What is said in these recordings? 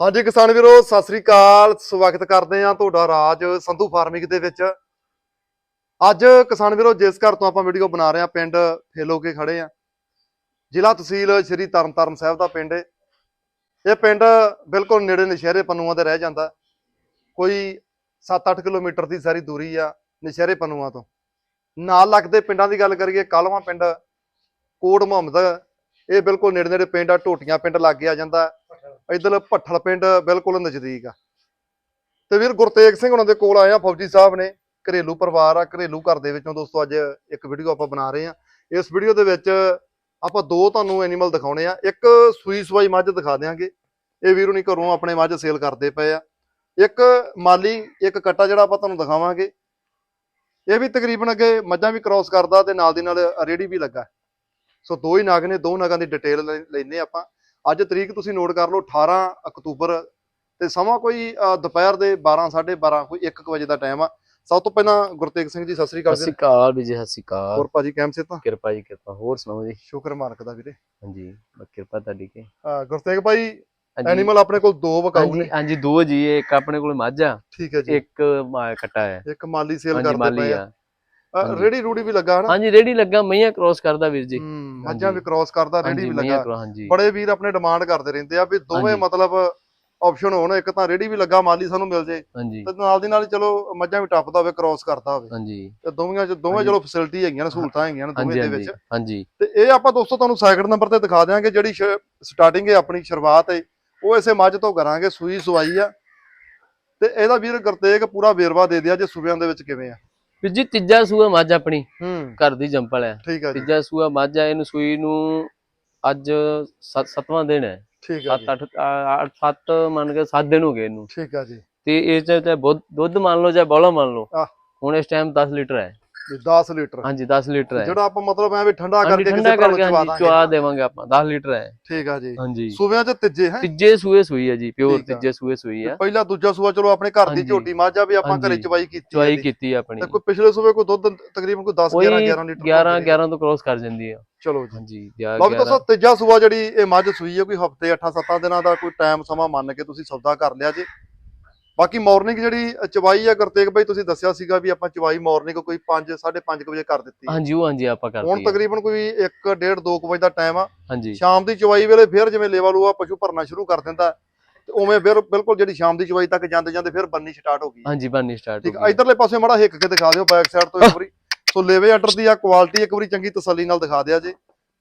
ਹਾਂਜੀ ਕਿਸਾਨ ਵੀਰੋ, ਸਤਿ ਸ੍ਰੀ ਅਕਾਲ। ਸਵਾਗਤ ਕਰਦੇ ਹਾਂ ਤੁਹਾਡਾ ਰਾਜ ਸੰਧੂ ਫਾਰਮਿੰਗ ਦੇ ਵਿੱਚ। ਅੱਜ ਕਿਸਾਨ ਵੀਰੋ, ਜਿਸ ਘਰ ਤੋਂ ਆਪਾਂ ਵੀਡੀਓ ਬਣਾ ਰਹੇ ਹਾਂ, ਪਿੰਡ ਫੇਲੋ ਕੇ ਖੜੇ ਆ ਜ਼ਿਲ੍ਹਾ ਤਹਿਸੀਲ ਸ਼੍ਰੀ ਤਰਨਤਾਰਨ ਸਾਹਿਬ ਦਾ ਪਿੰਡ ਹੈ ਇਹ ਪਿੰਡ ਬਿਲਕੁਲ ਨੇੜੇ ਨਸ਼ਹਿਰੇ ਪੰਨੂਆਂ ਤੇ ਰਹਿ ਜਾਂਦਾ। ਕੋਈ 7-8 ਕਿਲੋਮੀਟਰ ਦੀ ਸਾਰੀ ਦੂਰੀ ਆ ਨਸ਼ਹਿਰੇ ਪੰਨੂਆਂ ਤੋਂ। ਨਾਲ ਲੱਗਦੇ ਪਿੰਡਾਂ ਦੀ ਗੱਲ ਕਰੀਏ, ਕਾਲਵਾ ਪਿੰਡ, ਕੋਟ ਮੁਹੰਮਦ, ਇਹ ਬਿਲਕੁਲ ਨੇੜੇ ਨੇੜੇ ਪਿੰਡ ਆ ਟੋਟੀਆਂ ਪਿੰਡ ਲਾਗੇ ਆ ਜਾਂਦਾ। ਇਧਰ ਭੱਠਲ ਪਿੰਡ ਬਿਲਕੁਲ ਨਜ਼ਦੀਕ ਆ। ਤੇ ਵੀਰ ਗੁਰਤੇਗ ਸਿੰਘ ਉਹਨਾਂ ਦੇ ਕੋਲ ਆਏ ਆ, ਫੌਜੀ ਸਾਹਿਬ ਨੇ। ਘਰੇਲੂ ਪਰਿਵਾਰ ਆ, ਘਰੇਲੂ ਘਰ ਦੇ ਵਿੱਚੋਂ ਦੋਸਤੋ ਅੱਜ ਇੱਕ ਵੀਡੀਓ ਆਪਾਂ ਬਣਾ ਰਹੇ ਆ। ਇਸ ਵੀਡੀਓ ਦੇ ਵਿੱਚ ਆਪਾਂ ਦੋ ਤੁਹਾਨੂੰ ਐਨੀਮਲ ਦਿਖਾਉਣੇ ਆ। ਇੱਕ ਸੂਈ ਸਵਾਈ ਮੱਝ ਦਿਖਾ ਦਿਆਂਗੇ। ਇਹ ਵੀਰ ਨਹੀਂ ਘਰੋਂ ਆਪਣੇ ਮੱਝ ਸੇਲ ਕਰਦੇ ਪਏ ਆ। ਇੱਕ ਮਾਲੀ, ਇੱਕ ਕੱਟਾ ਜਿਹੜਾ ਆਪਾਂ ਤੁਹਾਨੂੰ ਦਿਖਾਵਾਂਗੇ। ਇਹ ਵੀ ਤਕਰੀਬਨ ਅੱਗੇ ਮੱਝਾਂ ਵੀ ਕ੍ਰਾਸ ਕਰਦਾ ਤੇ ਨਾਲ ਦੀ ਨਾਲ ਰੇੜੀ ਵੀ ਲੱਗਾ। ਸੋ ਦੋ ਹੀ ਨਾਗ ਨੇ, ਦੋ ਨਗਾਂ ਦੀ ਡਿਟੇਲ ਲੈਨੇ ਆਪਾਂ। ਅੱਜ ਤਰੀਕ ਤੁਸੀਂ ਨੋਟ ਕਰ ਲਓ 18 ਅਕਤੂਬਰ ਤੇ ਸਮਾਂ ਕੋਈ ਦੁਪਹਿਰ ਦੇ 12 12:30 ਕੋਈ 1 ਵਜੇ ਦਾ ਟਾਈਮ ਆ। ਸਭ ਤੋਂ ਪਹਿਲਾਂ ਗੁਰਤੇਗ ਸਿੰਘ ਜੀ ਸਤਿ ਸ੍ਰੀ ਸਤਿ ਅਕਾਲ ਸ਼੍ਰੀ ਜੀ ਅਕਾਲ ਵੀ ਜੀ ਸਤਿ ਸ਼੍ਰੀ ਅਕਾਲ। ਹੋਰ ਭਾਜੀ ਕੈਮ ਸੇ ਤਾਂ ਕਿਰਪਾ ਜੀ ਕਿਰਪਾ। ਹੋਰ ਸੁਣਾਓ ਜੀ? ਸ਼ੁਕਰ ਮਾਲਕ ਦਾ ਵੀਰੇ। ਹਾਂਜੀ ਕਿਰਪਾ ਤੁਹਾਡੀ ਕੇ? ਗੁਰਤੇਗ ਭਾਈ ਐਨੀਮਲ ਆਪਣੇ ਕੋਲ ਦੋ ਵਕਾਊ ਨੇ। ਹਾਂਜੀ ਦੋ ਜੀ ਇੱਕ ਆਪਣੇ ਕੋਲ ਮੱਝ ਆ। ਠੀਕ ਹੈ ਜੀ। ਇੱਕ ਕੱਟਾ ਹੈ ਇੱਕ ਮਾਲੀ ਸੇਲ ਕਰਦੇ ਪਏ ਆ। ਰੇੜੀ ਰੂੜੀ ਵੀ ਲੱਗਾ ਹਨਾ? ਹਾਂਜੀ ਰੇੜੀ ਲੱਗਾ ਮਈਆਂ ਕ੍ਰੋਸ ਕਰਦਾ ਵੀਰ ਜੀ। ਮੱਝਾਂ ਵੀ। ਕ੍ਰਾਸ ਕਰਦਾ ਰੇੜੀ ਵੀ ਲੱਗਾ। ਬੜੇ ਵੀਰ ਆਪਣੇ ਡਿਮਾਂਡ ਕਰਦੇ ਰਹਿੰਦੇ ਆ ਵੀ ਦੋਵੇਂ। ਮਤਲਬ ਆਪਸ਼ਨ ਹੋਣ ਇੱਕ ਤਾਂ ਰੇੜੀ ਵੀ ਲੱਗਾ ਮਾਲੀ ਸਾਨੂੰ ਮਿਲ ਜੇ। ਤੇ ਨਾਲ ਦੀ ਨਾਲ ਚਲੋ ਮੱਝਾਂ ਵੀ ਟੱਪਦਾ ਹੋਵੇ ਕ੍ਰਾਸ ਕਰਦਾ ਹੋਵੇ। ਹਾਂਜੀ। ਤੇ ਦੋਵਾਂ ਚ ਦੋਵੇਂ। ਚਲੋ ਫੈਸਿਲਿਟੀ ਹੈਗੀਆਂ ਨੇ ਸਹੂਲਤਾਂ ਹੈਗੀਆਂ ਨੇ ਦੋਵੇਂ ਦੇ ਵਿੱਚ। ਹਾਂਜੀ। ਤੇ ਇਹ ਆਪਾਂ ਦੋਸਤੋ ਤੁਹਾਨੂੰ ਸੈਕਿੰਡ ਨੰਬਰ ਤੇ ਦਿਖਾ ਦਿਆਂਗੇ ਜਿਹੜੀ ਸਟਾਰਟਿੰਗ ਹੈ ਆਪਣੀ ਸ਼ੁਰੂਆਤ ਹੈ। ਉਹ ਇਸੇ ਮੱਝ ਤੋਂ ਕਰਾਂਗੇ ਸੂਈ ਸਵਾਈ ਆ। ਤੇ ਇਹਦਾ ਵੀਰ ਗੁਰਤੇਗ ਪੂਰਾ ਵੇਰਵਾ ਦੇ ਦਿਆ ਜੇ ਸੂਬਿਆਂ ਦੇ ਵਿੱਚ ਕਿਵੇਂ ਆ। ਵੀਰ ਜੀ ਤੀਜਾ ਸੂਆ ਮੱਝ ਆਪਣੀ ਹੂੰ। ਘਰ ਦੀ ਜੰਪਲ ਹੈ। ਠੀਕ ਜੀ। ਤੀਜਾ ਸੂਆ ਮੱਝ ਆ ਇਹਨੂੰ ਸੂਈ ਨੂੰ ਅੱਜ ਸੱਤ- ਸੱਤਵਾਂ ਦਿਨ ਹੈ। ਠੀਕ ਜੀ। 7 8 7 ਮੰਨ ਕੇ 7 ਦਿਨ ਹੋ ਗਏ ਇਹਨੂੰ। ਠੀਕ ਆ ਜੀ। ਤੇ ਇਹ ਚ ਦੁੱਧ ਮੰਨ ਲਓ ਚਾਹੇ ਬੋਲਾ ਮੰਨ ਲਓ। ਹੁਣ ਇਸ ਟਾਈਮ 10 ਲੀਟਰ ਹੈ। ਵੀ 10 ਲੀਟਰ। ਹਾਂਜੀ 10 ਲੀਟਰ ਹੈ। ਜਿਹੜਾ ਆਪਾਂ ਮਤਲਬ ਐ ਵੀ ਠੰਡਾ ਕਰਕੇ ਕਿਸੇ ਕਰਕੇ ਚਵਾ ਹਾਂਜੀ ਚਵਾ ਦਾਂਗੇ ਦੇਵਾਂਗੇ ਆਪਾਂ 10 ਲੀਟਰ ਹੈ। ਠੀਕ ਆ ਜੀ। ਹਾਂਜੀ। ਸੂਬਿਆਂ ਚ ਤੀਜੇ ਹੈ। ਤੀਜੇ ਸੂਏ ਸੂਈ ਹੈ ਜੀ ਪਿਓਰ। ਤੀਜੇ ਸੂਏ ਸੂਈ ਹੈ ਪਹਿਲਾ ਦੂਜਾ ਸੂਆ ਚਲੋ ਆਪਣੇ ਘਰ ਦੀ। ਝੋਟੀ ਮੱਝ ਆ ਵੀ ਆਪਾਂ ਘਰੇ। ਚਵਾਈ ਕੀਤੀ ਚਵਾਈ। ਕੀਤੀ ਆਪਣੀ। ਤੇ ਕੋਈ ਪਿਛਲੇ ਸੂਬੇ ਕੋਈ ਦੁੱਧ ਤਕਰੀਬਨ ਕੋਈ 10 ਕੋਈ 11 11 ਲੀਟਰ 11 11 ਤੋਂ ਕ੍ਰੋਸ ਕਰ ਜਾਂਦੀ ਹੈ ਚਲੋ ਜੀ। ਹਾਂਜੀ 11 ਲਓ ਵੀ ਦੋਸਤੋ ਤੀਜਾ ਸੂਆ ਜਿਹੜੀ ਇਹ ਮੱਝ ਸੂਈ ਹੈ ਕੋਈ ਹਫ਼ਤੇ 8-7 ਦਿਨਾਂ ਦਾ ਕੋਈ ਟਾਈਮ ਸਮਾਂ ਮੰਨ ਕੇ ਤੁਸੀਂ ਸੌਦਾ ਕਰ ਲਿਆ ਜੀ। ਬਾਕੀ ਮਾਰਨਿੰਗ ਜਿਹੜੀ ਚਵਾਈ ਆ ਗੁਰਤੇਗ ਭਾਈ ਤੁਸੀਂ ਦੱਸਿਆ ਸੀਗਾ ਵੀ ਆਪਾਂ ਚਵਾਈ ਮਾਰਨਿੰਗ ਕੋਈ 5 5:30 ਵਜੇ ਕਰ ਦਿੱਤੀ ਹਾਂਜੀ ਉਹ ਹਾਂਜੀ ਆਪਾਂ ਹੁਣ ਕਰਦੇ ਹਾਂ ਤਕਰੀਬਨ ਕੋਈ 1 1.5 2 ਵਜੇ ਦਾ ਟਾਈਮ ਆ। ਸ਼ਾਮ ਦੀ ਚਵਾਈ ਵੇਲੇ ਫਿਰ ਜਿਵੇਂ ਲੇਵਾ ਲੂਆ ਪਸ਼ੂ ਭਰਨਾ ਸ਼ੁਰੂ ਕਰ ਦਿੰਦਾ ਤੇ ਉਵੇਂ ਫਿਰ ਬਿਲਕੁਲ ਜਿਹੜੀ ਸ਼ਾਮ ਦੀ ਚਵਾਈ ਤੱਕ ਜਾਂਦੇ ਜਾਂਦੇ ਫਿਰ ਬੰਨੀ ਸਟਾਰਟ ਹੋ ਗਈ ਹਾਂਜੀ ਬਾਨੀ ਸਟਾਰਟ ਠੀਕ ਆ ਇਧਰਲੇ ਪਾਸੇ ਮਾੜਾ ਹਿੱਕ ਕੇ ਦਿਖਾ ਦਿਓ ਬੈਕ ਸਾਈਡ ਤੋਂ ਇੱਕ ਵਾਰੀ। ਸੋ ਲੇਵੇ ਆਰਡਰ ਦੀ ਆ ਕੁਆਲਿਟੀ ਇੱਕ ਵਾਰੀ ਚੰਗੀ ਤਸੱਲੀ ਨਾਲ ਦਿਖਾ ਦਿਆ ਜੇ।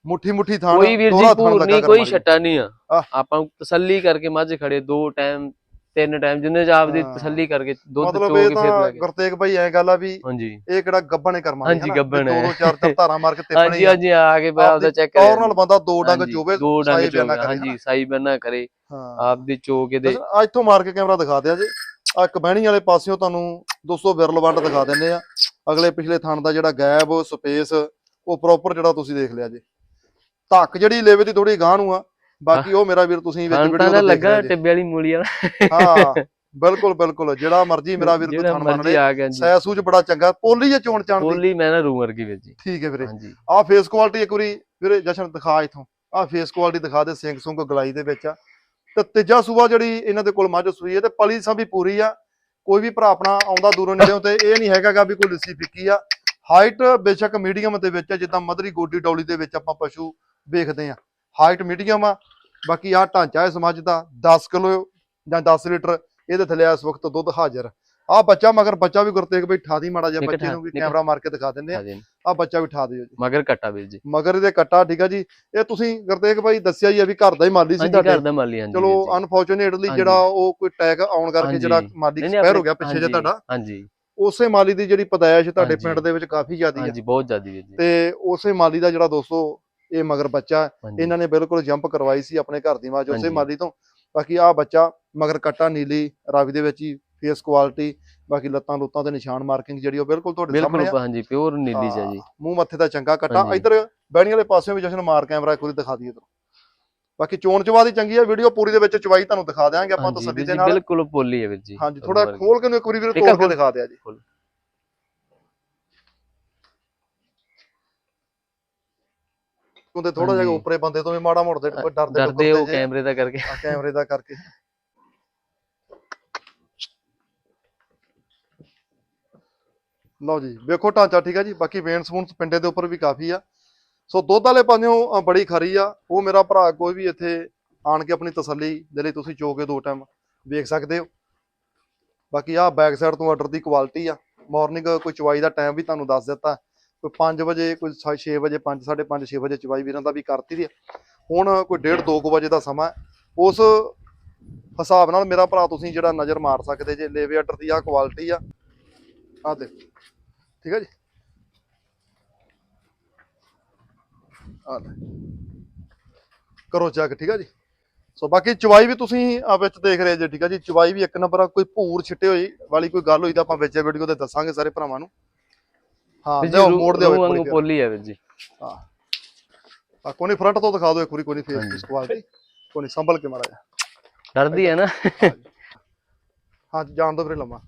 ਮੁੱਠੀ ਮੁੱਠੀ ਥਾਣ ਕੋਈ ਵੀਰ ਜੀ ਨਹੀਂ ਕੋਈ। ਛੱਟਾ ਨਹੀਂ ਆ। ਆਪਾਂ ਤਸੱਲੀ ਕਰਕੇ ਮੱਝ ਖੜੇ ਦੋ ਟਾਈਮ ਤਿੰਨ ਟਾਈਮ ਜਿੰਨੇ ਚ ਆਪਦੀ ਹਾਂ। ਤਸੱਲੀ ਕਰਕੇ ਦੁੱਧ ਚੋ ਕੇ ਫਿਰ ਤਾਂ ਲੈ ਕੇ। ਗੁਰਤੇਗ ਭਾਈ ਐ ਗੱਲ ਆ ਵੀ ਹਾਂਜੀ। ਇਹ ਕਿਹੜਾ ਗੱਬਣ ਕਰਮਾਂ ਹਾਂਜੀ, ਗੱਭਣ ਦੋ। ਦੋ ਚਾਰ ਚਾਰ ਧਾਰਾਂ ਮਾਰ ਕੇ ਹਾਂਜੀ ਤਿੱਪਣੀ ਹਾਂਜੀ ਆ ਕੇ ਬਾ ਆਪਦਾ ਚੈੱਕ ਟੌਰ ਨਾਲ ਬੰਦਾ ਦੋ ਡੰਗ ਹਾਂਜੀ, ਚੋਵੇ ਦੋ ਡੰਗ ਚੋਵੇ ਕਰੇ ਹਾਂਜੀ ਸਾਈ ਬੰਨਾ ਕਰੇ ਹਾਂ। ਆਪਦੀ ਚੋ ਕੇ ਦੇ। ਅੱਜ ਤੋਂ ਮਾਰ ਕੇ ਕੈਮਰਾ ਦਿਖਾ ਦਿਆ ਜੇ। ਆ ਇੱਕ ਬਹਿਣੀ ਵਾਲੇ ਪਾਸਿਓਂ ਤੁਹਾਨੂੰ 200 ਵਿਰਲ ਵੰਡ ਦਿਖਾ ਦਿੰਦੇ ਆ। ਅਗਲੇ ਪਿਛਲੇ ਥਣ ਦਾ ਜਿਹੜਾ ਗੈਪ ਸਪੇਸ ਉਹ ਪ੍ਰੋਪਰ ਜਿਹੜਾ ਤੁਸੀਂ ਦੇਖ ਲਿਆ ਜੇ। ਧੱਕ ਜਿਹੜੀ ਲੇਵੇ ਦੀ ਥੋੜੀ ਗਾਂ ਨੂੰ ਆ ਬਾਕੀ ਉਹ ਮੇਰਾ ਵੀਰ ਤੁਸੀਂ ਵਿੱਚ ਵੀਡੀਓ ਤਾਂ ਲੱਗਾ ਟਿੱਬੇ ਵਾਲੀ ਮੂਲੀ ਆ ਹਾਂ ਬਿਲਕੁਲ ਬਿਲਕੁਲ ਜਿਹੜਾ ਮਰਜ਼ੀ ਮੇਰਾ ਵੀਰ ਕੋਈ ਥਣ ਮੰਨ ਲੈ ਆ ਗਿਆ ਜੀ। ਸੈ ਸੂਝ ਬੜਾ ਚੰਗਾ। ਪੋਲੀ ਜੇ ਚੋਣ ਚਾਣ ਦੀ। ਬੋਲੀ ਮੈਂ ਨਾ ਰੂ ਵਰਗੀ ਵੀਰ ਜੀ। ਠੀਕ ਹੈ ਵੀਰੇ। ਆ ਫੇਸ ਕੁਆਲਿਟੀ ਇੱਕ ਵਾਰੀ ਵੀਰੇ ਜਸ਼ਨ ਦਿਖਾ ਇਥੋਂ। ਆ ਫੇਸ ਕੁਆਲਿਟੀ ਦਿਖਾ ਦੇ ਸਿੰਘ ਸੁੰਗ ਗਲਾਈ ਦੇ ਵਿੱਚ ਆ। ਤੇ ਤੀਜਾ ਸੂਆ ਜਿਹੜੀ ਇਹਨਾਂ ਦੇ ਕੋਲ ਮੱਝ ਸੂਈ ਹੈ ਤੇ ਪਲੀ ਸਾਂ ਵੀ ਪੂਰੀ ਆ। ਕੋਈ ਵੀ ਭਰਾ ਆਪਣਾ ਆਉਂਦਾ ਦੂਰੋਂ ਨੇੜਿਓਂ ਤੇ ਇਹ ਨਹੀਂ ਹੈਗਾਗਾ ਵੀ ਕੋਈ ਲੱਸੀ ਫਿੱਕੀ ਆ। ਹਾਈਟ ਬੇਸ਼ੱਕ ਮੀਡੀਅਮ ਦੇ ਵਿੱਚ ਆ ਜਿੱਦਾਂ ਮਧਰੀ ਗੋਡੀ ਡੌਲੀ ਦੇ ਵਿੱਚ ਆਪਾਂ ਪਸ਼ੂ ਵੇਖਦੇ ਆ। ਹਾਈਟ ਮੀਡੀਅਮ ਆ ਬਾਕੀ ਆ ਢਾਂਚਾ ਇਸ ਮੱਝ ਦਾ 10 ਕਿਲੋ ਜਾਂ 10 ਲੀਟਰ ਇਹਦੇ ਥੱਲੇ ਇਸ ਵਕਤ ਦੁੱਧ ਹਾਜ਼ਰ। ਆ ਬੱਚਾ ਮਗਰ ਬੱਚਾ ਵੀ ਗੁਰਤੇਗ ਬਈ ਠਾ ਦੀ ਮਾੜਾ ਜਿਹਾ ਬੱਚੇ ਨੂੰ ਵੀ ਕੈਮਰਾ ਮਾਰ ਕੇ ਦਿਖਾ ਦਿੰਦੇ ਆ। ਆ ਬੱਚਾ ਵੀ ਠਾ ਦਿਓ ਜੀ। ਮਗਰ ਕੱਟਾ ਵੀਰ ਜੀ। ਮਗਰ ਇਹਦੇ ਕੱਟਾ ਠੀਕ ਆ ਜੀ। ਇਹ ਤੁਸੀਂ ਗੁਰਤੇਗ ਭਾਈ ਦੱਸਿਆ ਹੀ ਆ ਵੀ ਘਰ ਦਾ ਹੀ ਮਾਲੀ ਸੀ ਹਾਂਜੀ ਘਰ ਤੁਹਾਡੇ। ਦਾ ਮਾਲੀ ਹਾਂਜੀ ਚਲੋ। ਅਨਫੋਰਚੂਨੇਟਲੀ। ਜਿਹੜਾ ਉਹ ਕੋਈ ਟੈਗ ਆਉਣ ਕਰਕੇ। ਜਿਹੜਾ ਮਾਲੀ ਐਕਸਪਾਇਰ ਹੋ ਗਿਆ ਪਿੱਛੇ ਜੇ ਤੁਹਾਡਾ। ਹਾਂਜੀ। ਉਸੇ ਮਾਲੀ ਦੀ ਜਿਹੜੀ ਪਦਾਇਸ਼ ਤੁਹਾਡੇ। ਪਿੰਡ ਦੇ ਵਿੱਚ ਕਾਫੀ ਜ਼ਿਆਦੀ ਹੈ ਹਾਂਜੀ ਬਹੁਤ ਜ਼ਿਆਦੀ ਵੀਰ ਜੀ। ਤੇ ਉਸੇ ਮਾਲੀ ਦਾ ਜਿਹੜਾ ਦੋਸਤੋ ਇਹ ਮਗਰ ਬੱਚਾ ਇਹਨਾਂ ਨੇ ਬਿਲਕੁਲ ਜੰਪ ਕਰਵਾਈ ਸੀ ਆਪਣੇ ਘਰ ਦੀ ਮਾਂ ਉਸੇ। ਮਾਲੀ ਤੋਂ। ਬਾਕੀ ਆ ਬੱਚਾ ਮਗਰ ਕੱਟਾ ਨੀਲੀ ਰਾਵੀ ਦੇ ਵਿੱਚ ਹੀ ਫੇਸ ਕੁਆਲਿਟੀ ਬਾਕੀ ਲੱਤਾਂ ਲੁੱਤਾਂ ਤੇ ਨਿਸ਼ਾਨ ਮਾਰਕਿੰਗ ਜਿਹੜੀ ਉਹ ਬਿਲਕੁਲ ਤੁਹਾਡੇ ਸਾਹਮਣੇ ਬਿਲਕੁਲ ਹਾਂਜੀ ਪਿਓਰ ਨੀਲੀ ਚ ਜੀ। ਮੂੰਹ ਮੱਥੇ ਦਾ ਚੰਗਾ ਕੱਟਾ। ਇੱਧਰ ਬੈਣੀ ਵਾਲੇ ਪਾਸਿਓਂ ਵੀ ਜਸ਼ਨ ਮਾਰ ਕੈਮਰਾ ਇੱਕ ਵਾਰੀ ਦਿਖਾ ਦਈਏ ਤੁਹਾਨੂੰ ਬਾਕੀ ਚੋਣ ਚਵਾ ਦੀ ਚੰਗੀ ਹੈ ਵੀਡੀਓ ਪੂਰੀ ਦੇ ਵਿੱਚ ਚਵਾਈ ਤੁਹਾਨੂੰ ਦਿਖਾ ਦਿਆਂਗੇ ਆਪਾਂ ਤਸੱਲੀ ਦੇ ਨਾਲ। ਬਿਲਕੁਲ ਪੋਲੀ ਹੈ ਵੀਰ ਜੀ। ਹਾਂਜੀ ਥੋੜਾ ਖੋਲ ਕੇ ਨੂੰ ਇੱਕ ਵਾਰੀ ਵੀਰੇ ਤੋੜ ਕੇ। ਦਿਖਾ ਦਿਆ ਜੀ। ਕਿਉਂਦੇ ਥੋੜਾ ਜਿਹਾ ਉੱਪਰੇ ਬੰਦੇ ਤੋਂ ਵੀ ਮਾੜਾ ਮੋੜਦੇ ਡਰਦੇ ਡਰਦੇ ਉਹ ਕੈਮਰੇ ਦਾ ਕਰਕੇ। ਆ, ਕੈਮਰੇ ਦਾ ਕਰਕੇ। ਲਓ ਜੀ ਵੇਖੋ ਢਾਂਚਾ ਠੀਕ ਹੈ ਜੀ। ਬਾਕੀ ਵੇਨਸ ਵੂਨਸ ਪਿੰਡੇ ਦੇ ਉੱਪਰ ਵੀ ਕਾਫੀ ਆ। ਸੋ ਦੁੱਧ ਵਾਲੇ ਪਾਸਿਓਂ ਅ, ਬੜੀ ਖਰੀ ਆ। ਉਹ ਮੇਰਾ ਭਰਾ ਕੋਈ ਵੀ ਇੱਥੇ ਆਣ ਕੇ ਆਪਣੀ ਤਸੱਲੀ ਦੇ ਲਈ ਤੁਸੀਂ ਚੋ ਕੇ ਦੋ ਟਾਈਮ ਵੇਖ ਸਕਦੇ ਹੋ। ਬਾਕੀ ਆ ਬੈਕ ਸਾਈਡ ਤੋਂ ਆਰਡਰ ਦੀ ਕੁਆਲਿਟੀ ਆ। ਮਾਰਨਿੰਗ ਕੋਈ ਚਵਾਈ ਦਾ ਟਾਈਮ ਵੀ ਤੁਹਾਨੂੰ ਦੱਸ ਦਿੱਤਾ। ਕੋਈ 5 ਵਜੇ, ਕੋਈ 6 ਵਜੇ 5 5:30 6 ਵਜੇ ਚਵਾਈ ਵੀਰਾਂ ਦਾ ਵੀ ਕਰਤੀ ਦੀ ਆ। ਹੁਣ ਕੋਈ 1:30 2 ਵਜੇ ਦਾ ਸਮਾਂ ਉਸ ਹਿਸਾਬ ਨਾਲ ਮੇਰਾ ਭਰਾ ਤੁਸੀਂ ਜਿਹੜਾ ਨਜ਼ਰ ਮਾਰ ਸਕਦੇ ਜੇ, ਲੇਵੇ ਆਰਡਰ ਦੀ ਆ ਕੁਆਲਿਟੀ ਆ। ਆ ਦੇ ਠੀਕ ਹੈ ਜੀ? ਆ ਕਰੋ ਚੈੱਕ ਠੀਕ ਹੈ ਜੀ? ਸੋ ਬਾਕੀ ਚਵਾਈ ਵੀ ਤੁਸੀਂ ਆ ਵਿੱਚ ਦੇਖ ਰਹੇ ਜੇ, ਠੀਕ ਹੈ ਜੀ? ਚਵਾਈ ਵੀ ਇੱਕ ਨੰਬਰ ਆ, ਕੋਈ ਭੂਰ ਛਿੱਟੇ ਹੋਈ ਵਾਲੀ ਕੋਈ ਗੱਲ ਹੋਈ ਤਾਂ ਆਪਾਂ ਵਿੱਚ ਵੀਡੀਓ ਤੇ ਦੱਸਾਂਗੇ ਸਾਰੇ ਭਰਾਵਾਂ ਨੂੰ। ਹਾਂ ਰੂ- ਮੋੜ ਦਿਓ ਵਾਂਗੂ। ਪੋਲੀ ਹੈ ਵੀਰ ਜੀ। ਹਾਂ। ਆ ਕੋਨੀ ਫਰੰਟ ਤੋਂ ਦਿਖਾ ਦਿਓ ਇੱਕ ਵਾਰੀ ਕੋਨੀ ਫੇਸ। ਦੀ ਕੁਆਲਿਟੀ ਕੋਨੀ ਸੰਭਲ ਕੇ ਜਿਹਾ। ਡਰਦੀ ਹੈ ਨਾ। ਹਾਂ ਜਾਣ ਦੋ ਵੀਰੇ ਲੰਮਾ।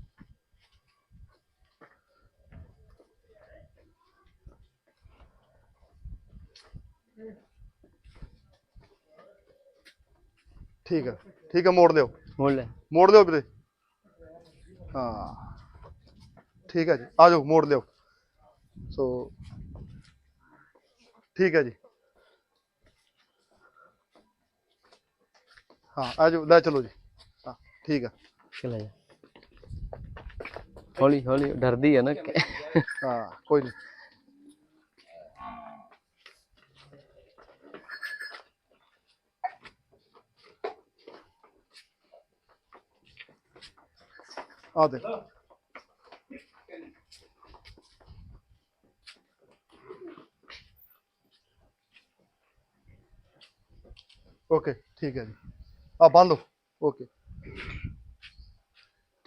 ਠੀਕ ਹੈ ਠੀਕ ਹੈ ਮੋੜ ਲਿਓ ਮੋੜ ਲੈ। ਮੋੜ ਲਿਓ ਵੀਰੇ। ਹਾਂ। ਠੀਕ ਹੈ ਜੀ ਆ ਜਾਓ ਮੋੜ ਲਿਓ ਸੋ ਠੀਕ ਹੈ ਜੀ ਹਾਂ ਆ ਜਾਓ ਲੈ ਚਲੋ ਜੀ ਹਾਂ ਠੀਕ ਹੈ ਚਲਾ ਜਾ ਹੌਲੀ ਹੌਲੀ ਡਰਦੀ ਹੈ ਨਾ ਹਾਂ ਕੋਈ ਨਹੀਂ ਆ ਦੇ ਓਕੇ ਠੀਕ ਹੈ ਜੀ। ਆ ਬੰਨ ਲਓ ਓਕੇ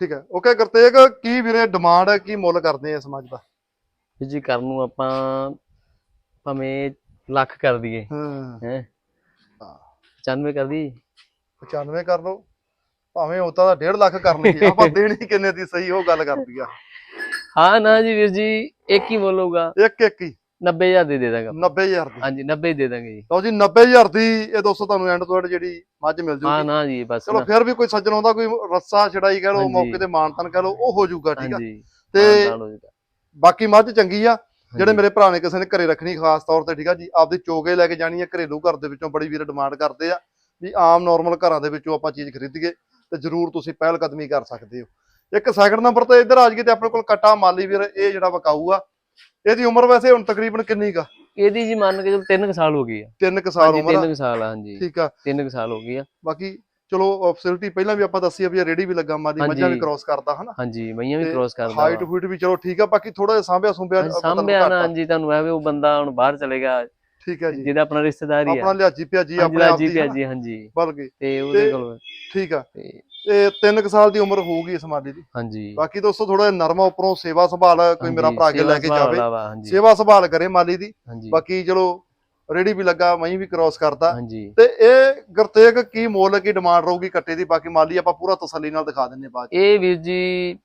ਠੀਕ ਹੈ। ਓਕੇ ਗੁਰਤੇਗ ਕੀ ਵੀਰੇ ਡਿਮਾਂਡ ਹੈ ਕੀ ਮੁੱਲ ਕਰਦੇ ਆ ਇਸ ਮੱਝ ਦਾ ਜੀ ਕਰਨ ਨੂੰ ਆਪਾਂ ਭਾਵੇਂ ਲੱਖ ਕਰ ਦਈਏ। ਹਾਂ। ਹੈ? ਹਾਂ। 95 ਕਰ ਦੀ 95 ਕਰ ਲਓ ਭਾਵੇਂ ਉਹ ਤਾਂ 1.5 ਲੱਖ ਕਰ ਲਈ ਆਪਾਂ ਦੇਣੀ ਕਿੰਨੇ ਦੀ ਸਹੀ ਉਹ ਗੱਲ ਕਰਦੀ ਆ। ਹਾਂ ਨਾ ਜੀ ਵੀਰ ਜੀ ਇੱਕ ਹੀ ਬੋਲੂਗਾ ਇੱਕ ਇੱਕ ਹੀ। 90000 ਦੇ ਦੇ ਦਾਂਗਾ 90000 ਦੀ ਹਾਂਜੀ 90 ਦੇ ਦਾਂਗੇ ਜੀ ਲਓ ਜੀ 90000 ਦੀ ਇਹ ਦੋਸਤੋ ਤੁਹਾਨੂੰ ਐਂਡ ਤੋਂ ਐਂਡ ਜਿਹੜੀ ਮੱਝ ਮਿਲ ਹਾਂ ਜੂਗੀ ਨਾ ਜੀ ਬਸ ਚਲੋ ਨਾ। ਫਿਰ ਵੀ ਕੋਈ ਸੱਜਣ ਆਉਂਦਾ ਕੋਈ ਰੱਸਾ ਛੜਾਈ ਕਹ ਲਓ ਹਾਂਜੀ। ਮੌਕੇ ਤੇ ਮਾਨਤਨ ਕਹ ਲਓ ਉਹ ਹੋ ਜਾਊਗਾ ਠੀਕ ਆ ਹਾਂਜੀ ਤੇ ਮਾਨਤਾਨ ਹੋ ਜਾਊਗਾ। ਬਾਕੀ ਮੱਝ ਚੰਗੀ ਆ ਜਿਹੜੇ। ਮੇਰੇ ਭਰਾ ਨੇ ਕਿਸੇ ਨੇ ਘਰੇ ਰੱਖਣੀ ਖਾਸ ਤੌਰ ਤੇ ਠੀਕ ਆ ਜੀ ਆਪਦੀ ਚੋਗੇ ਲੈ ਕੇ ਜਾਣੀ ਆ ਘਰੇਲੂ ਘਰ ਦੇ ਵਿੱਚੋਂ ਬੜੀ ਵੀਰ ਡਿਮਾਂਡ ਕਰਦੇ ਆ ਵੀ ਆਮ ਨਾਰਮਲ ਘਰਾਂ ਦੇ ਵਿੱਚੋਂ ਆਪਾਂ ਚੀਜ਼ ਖਰੀਦੀਏ ਤੇ ਜਰੂਰ ਤੁਸੀਂ ਪਹਿਲ ਕਦਮੀ ਕਰ ਸਕਦੇ ਹੋ ਇੱਕ ਸੈਕਿੰਡ ਨੰਬਰ ਤੇ ਇੱਧਰ ਆ ਜਾਈਏ ਤੇ ਆਪਣੇ ਕੋਲ ਕੱਟਾ ਮਾਲੀ ਵੀਰ ਇਹ ਜਿਹੜਾ ਵਕਾਊ ਆ ਇਹਦੀ ਉਮਰ ਵੈਸੇ ਹੁਣ ਤਕਰੀਬਨ ਕਿੰਨੀ ਕਾ ਇਹਦੀ ਜੀ ਮੰਨ ਕੇ ਚਲੋ 3 ਸਾਲ ਹੋ ਗਈ ਆ। 3 ਕੁ ਸਾਲ ਉਮਰ ਆ। 3 ਸਾਲ ਆ ਹਾਂਜੀ। ਠੀਕ ਆ। 3 ਸਾਲ ਹੋ ਗਈ ਆ। ਬਾਕੀ ਚਲੋ ਫੈਸਿਲਿਟੀ ਪਹਿਲਾਂ ਵੀ ਆਪਾਂ ਦੱਸੀ ਆ ਵੀ ਰੇੜੀ ਵੀ ਲੱਗਾ ਮਾਲੀ ਮੱਝਾਂ ਵੀ। ਕ੍ਰਾਸ ਕਰਦਾ ਹਨਾ? ਹਾਂਜੀ ਮਈਆਂ ਵੀ ਕ੍ਰੋਸ ਕਰਦਾ ਹਾਈਟ। ਫੂਟ ਵੀ ਚਲੋ ਠੀਕ ਆ ਬਾਕੀ ਥੋੜਾ ਜਿਹਾ ਸਾਂਭਿਆ ਸੁੰਭਿਆ ਸਾਂਭਿਆ ਨਾ ਆ। ਹਾਂਜੀ ਤੁਹਾਨੂੰ ਐਵੇਂ ਉਹ ਬੰਦਾ ਹੁਣ ਬਾਹਰ ਚਲੇਗਾ ਠੀਕ ਹੈ ਜੀ। ਜਿਹਦਾ ਆਪਣਾ ਰਿਸ਼ਤੇਦਾਰ ਹੀ ਆਪਣਾ ਆ ਲਿਆਜੀ ਪਿਆਜੀ ਆਪਣੇ ਆਪ ਜੀ ਦੀ ਪਿਆ ਹਨਾ, ਜੀ ਹਾਂਜੀ ਬਲਕਿ ਤੇ ਉਹਦੇ ਕੋਲ ਠੀਕ ਆ। ਤੇ ਤੇ 3 ਸਾਲ ਦੀ ਉਮਰ ਹੋਊਗੀ ਇਸ ਮਾਲੀ ਦੀ। ਹਾਂਜੀ। ਬਾਕੀ ਦੋਸਤੋ ਥੋੜਾ ਨਰਮਾ ਉੱਪਰੋਂ ਸੇਵਾ ਸੰਭਾਲ ਕੋਈ ਮੇਰਾ ਭਰਾ ਸੇਵਾ ਲੈ ਕੇ ਜਾਵੇ। ਸੇਵਾ ਸੰਭਾਲ ਕਰੇ ਮਾਲੀ ਦੀ। ਬਾਕੀ ਚਲੋ ਰੇੜੀ ਵੀ ਲੱਗਾ ਮਹੀਂ ਵੀ ਕ੍ਰਾਸ ਕਰਦਾ ਤੇ ਇਹ ਗੁਰਤੇਗ ਕੀ ਮੁੱਲ ਕੀ ਡਿਮਾਂਡ ਰਹੂਗੀ ਕੱਟੇ ਦੀ? ਬਾਕੀ ਮਾਲੀ ਆਪਾਂ ਪੂਰਾ ਤਸੱਲੀ ਨਾਲ ਦਿਖਾ ਦਿੰਨੇ ਬਾਅਦ। ਇਹ ਵੀਰ ਜੀ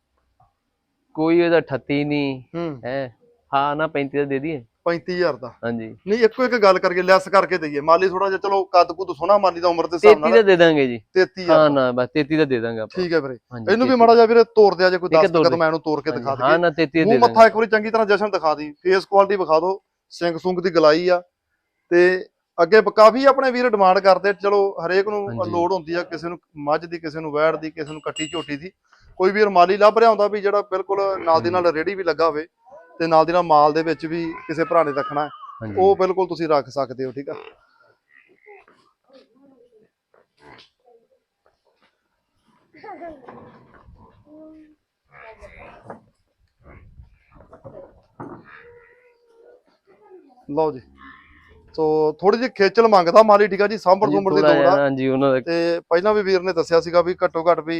ਕੋਈ ਇਹਦਾ 38 ਨਹੀਂ। ਹੂੰ। ਹੈ? ਹਾਂ ਨਾ 35 ਦਾ ਦੇ ਦਈਏ। 35000 ਦਾ। ਹਾਂਜੀ। ਨਹੀਂ ਇੱਕੋ ਇੱਕ ਗੱਲ ਕਰਕੇ ਲੈਸ ਕਰਕੇ ਦਈਏ। ਮਾਲੀ ਥੋੜਾ ਜਿਹਾ ਚਲੋ ਕੱਦ ਕੁੱਦ ਸੋਹਣਾ ਮਾਲੀ ਦਾ ਉਮਰ ਦੇ ਹਿਸਾਬ 33 ਨਾਲ। ਦਾ ਦੇ ਦਾਂਗੇ ਜੀ। 33000 ਹਾਂ ਨਾ ਬਸ 33 ਦਾ ਦੇ ਦਾਂਗੇ ਆਪਾਂ। ਠੀਕ ਹੈ ਵੀਰੇ। ਹਾਂਜੀ ਇਹਨੂੰ ਵੀ 33 ਮਾੜਾ ਜਿਹਾ ਵੀਰੇ ਤੋੜ ਦਿਆ ਜੇ ਕੋਈ ਠੀਕ ਹੈ, 10 ਤੋੜ ਕਦਮ ਮੈਂ ਇਹਨੂੰ ਤੋੜ ਕੇ ਦਿਖਾ ਹਾਂ ਦਈਏ। ਨਾ 33 ਦੇ ਮੂੰਹ ਦਾਂਗੇ ਮੱਥਾ ਇੱਕ ਵਾਰੀ ਚੰਗੀ ਤਰ੍ਹਾਂ ਜਸ਼ਨ ਦਿਖਾ ਦੀ ਫੇਸ ਕੁਆਲਿਟੀ ਵਿਖਾ ਦਿਓ। ਸਿੰਗ ਸੁੰਗ ਦੀ ਗਲਾਈ ਆ। ਤੇ ਅੱਗੇ ਬ- ਕਾਫੀ ਆਪਣੇ ਵੀਰ ਡਿਮਾਂਡ ਕਰਦੇ ਚਲੋ ਹਰੇਕ ਨੂੰ ਹਾਂਜੀ। ਲੋੜ ਹੁੰਦੀ ਆ ਕਿਸੇ ਨੂੰ ਮੱਝ ਦੀ ਕਿਸੇ ਨੂੰ ਵੈੜ ਦੀ ਕਿਸੇ ਨੂੰ ਕੱਟੀ ਝੋਟੀ ਦੀ। ਕੋਈ ਵੀਰ ਮਾਲੀ ਲੱਭ ਰਿਹਾ ਹੁੰਦਾ ਵੀ ਜਿਹੜਾ ਬਿਲਕੁਲ ਨਾਲ ਦੀ ਨਾਲ ਰੇੜੀ ਵੀ ਲੱਗਾ ਹੋਵੇ। ਤੇ ਨਾਲ ਦੀ ਨਾਲ ਮਾਲ ਦੇ ਵਿੱਚ ਵੀ ਕਿਸੇ ਭਰਾ ਨੇ ਰੱਖਣਾ ਉਹ ਬਿਲਕੁਲ ਤੁਸੀਂ ਰੱਖ ਸਕਦੇ ਹੋ ਠੀਕ ਆ? ਲਓ ਜੀ। ਸੋ ਥੋੜੀ ਜਿਹੀ ਖੇਚਲ ਮੰਗਦਾ ਮਾਲੀ ਠੀਕ ਆ ਜੀ? ਸਾਂਭਰ ਸੁੰਭਰ ਦੀ ਲੋੜ ਆ। ਹਾਂਜੀ ਉਹਨਾਂ ਦਾ ਤੇ ਪਹਿਲਾਂ ਵੀ ਵੀਰ ਨੇ ਦੱਸਿਆ ਸੀਗਾ ਵੀ ਘੱਟੋ ਘੱਟ ਵੀ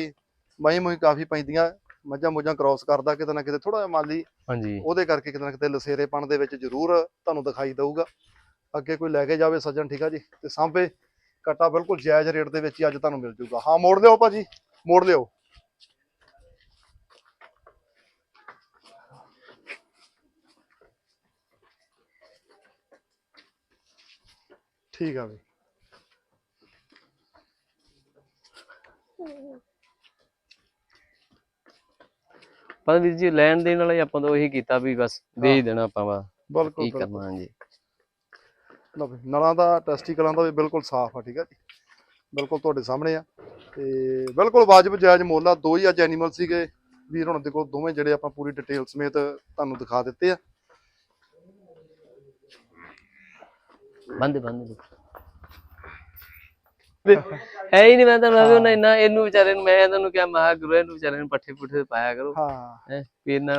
ਮਹੀਂ ਮੁਹੀਂ ਕਾਫੀ ਪੈਂਦੀਆਂ। ਮੱਝਾਂ ਮੁੱਝਾਂ ਕ੍ਰਾਸ ਕਰਦਾ ਕਿਤੇ ਨਾ ਕਿਤੇ ਥੋੜਾ ਜਿਹਾ ਮਾਲੀ ਹਾਂਜੀ। ਉਹਦੇ ਕਰਕੇ ਕਿਤੇ ਨਾ ਕਿਤੇ ਲਸੇਰੇਪਣ ਦੇ ਵਿੱਚ ਜ਼ਰੂਰ ਤੁਹਾਨੂੰ ਦਿਖਾਈ ਦਊਗਾ। ਅੱਗੇ ਕੋਈ ਲੈ ਕੇ ਜਾਵੇ ਸੱਜਣ ਠੀਕ ਆ ਜੀ? ਤੇ ਸਾਂਭੇ ਕਟਾ ਬਿਲਕੁਲ ਜਾਇਜ਼ ਰੇਟ ਦੇ ਵਿੱਚ ਹੀ ਅੱਜ ਤੁਹਾਨੂੰ ਮਿਲ ਜੂਗਾ। ਹਾਂ ਮੋੜ ਲਿਓ ਭਾਜੀ ਮੋੜ ਲਿਓ। ਠੀਕ ਆ ਵੀ। ਪਰ ਵੀਰ ਜੀ ਲੈਣ ਦੇਣ ਵਾਲਾ ਆਪਾਂ ਤਾਂ ਉਹੀ ਕੀਤਾ ਵੀ ਬਸ ਦੇ ਹੀ ਦੇਣਾ ਆਪਾਂ ਵਾ। ਬਿਲਕੁਲ ਕੀ ਬਿਲਕੁਲ। ਕਰਨਾ ਹਾਂਜੀ। ਲਓ ਵੀ ਨਲਾਂ ਦਾ ਟੈਸਟੀਕਲਾਂ ਦਾ ਵੀ ਬਿਲਕੁਲ ਸਾਫ਼ ਆ ਠੀਕ ਆ ਜੀ। ਬਿਲਕੁਲ ਤੁਹਾਡੇ ਸਾਹਮਣੇ ਆ। ਤੇ ਬਿਲਕੁਲ ਵਾਜਬ ਜਾਇਜ਼ ਮੁੱਲ ਆ। ਦੋ ਹੀ ਅੱਜ ਐਨੀਮਲ ਸੀਗੇ। ਵੀਰ ਹੁਣ ਦੇ ਕੋਲ ਦੋਵੇਂ ਜਿਹੜੇ ਆਪਾਂ ਪੂਰੀ ਡਿਟੇਲ ਸਮੇਤ ਤੁਹਾਨੂੰ ਦਿਖਾ ਦਿੱਤੇ ਆ। ਬੰਦ ਬੰਦ ਹੈ ਹੀ ਨਹੀਂ ਮੈਂ ਤਾਂ ਮੈਂ ਉਹਨਾਂ ਇੰਨਾ ਇਹਨੂੰ ਵਿਚਾਰੇ ਨੂੰ ਮੈਂ ਤੁਹਾਨੂੰ ਕਿਹਾ ਮਹਾ ਗੁਰੂ ਇਹਨੂੰ ਵਿਚਾਰੇ ਨੂੰ ਪੱਠੇ ਪੁੱਠੇ ਪਾਇਆ ਕਰੋ। ਹਾਂ। ਹੈ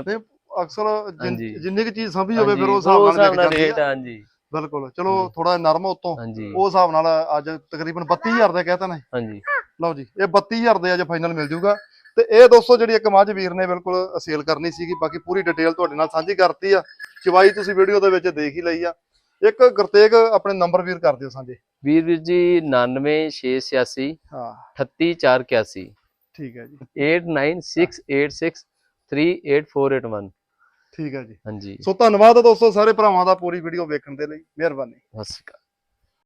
ਵੀ ਅਕਸਰ ਜਿੰਨ- ਕੁ ਚੀਜ਼ ਸਮਝੀ ਹੋਵੇ ਫਿਰ ਉਹ ਹਿਸਾਬ ਨਾਲ ਰੇਟ ਹਾਂਜੀ। ਬਿਲਕੁਲ। ਚਲੋ ਥੋੜਾ ਨਰਮ ਉਤੋਂ। ਉਹ ਹਿਸਾਬ ਨਾਲ ਅੱਜ ਤਕਰੀਬਨ 32000 ਦਾ ਕਹਿਤਾ ਨੇ। ਹਾਂਜੀ। ਲਓ ਜੀ ਇਹ 32000 ਦੇ ਅੱਜ ਫਾਈਨਲ ਮਿਲ ਜੂਗਾ। ਤੇ ਇਹ ਦੋਸਤੋ ਜਿਹੜੀ ਇੱਕ ਮੱਝ ਵੀਰ ਨੇ ਬਿਲਕੁਲ ਸੇਲ ਕਰਨੀ ਸੀਗੀ ਬਾਕੀ ਪੂਰੀ ਡਿਟੇਲ ਤੁਹਾਡੇ ਨਾਲ ਸਾਂਝੀ ਕਰਤੀ ਆ। ਚਵਾਈ ਤੁਸੀਂ ਵੀਡੀਓ ਦੇ ਵਿੱਚ ਦੇਖ ਹੀ ਲਈ ਆ। ਇੱਕ ਗੁਰਤੇਗ ਆਪਣੇ ਨੰਬਰ ਵੀਰ ਕਰ ਦਿਓ ਸਾਂਝੇ। ਵੀਰ ਵੀਰ ਜੀ 99686 ਹਾਂ। 38481 ਠੀਕ ਹੈ ਜੀ। 8968638481 ਠੀਕ ਹੈ ਜੀ। ਹਾਂਜੀ। ਸੋ ਧੰਨਵਾਦ ਦੋਸਤੋ ਸਾਰੇ ਭਰਾਵਾਂ ਦਾ ਪੂਰੀ ਵੀਡੀਓ ਵੇਖਣ ਦੇ ਲਈ। ਮਿਹਰਬਾਨੀ। ਸਤਿ ਸ਼੍ਰੀ ਅਕਾਲ।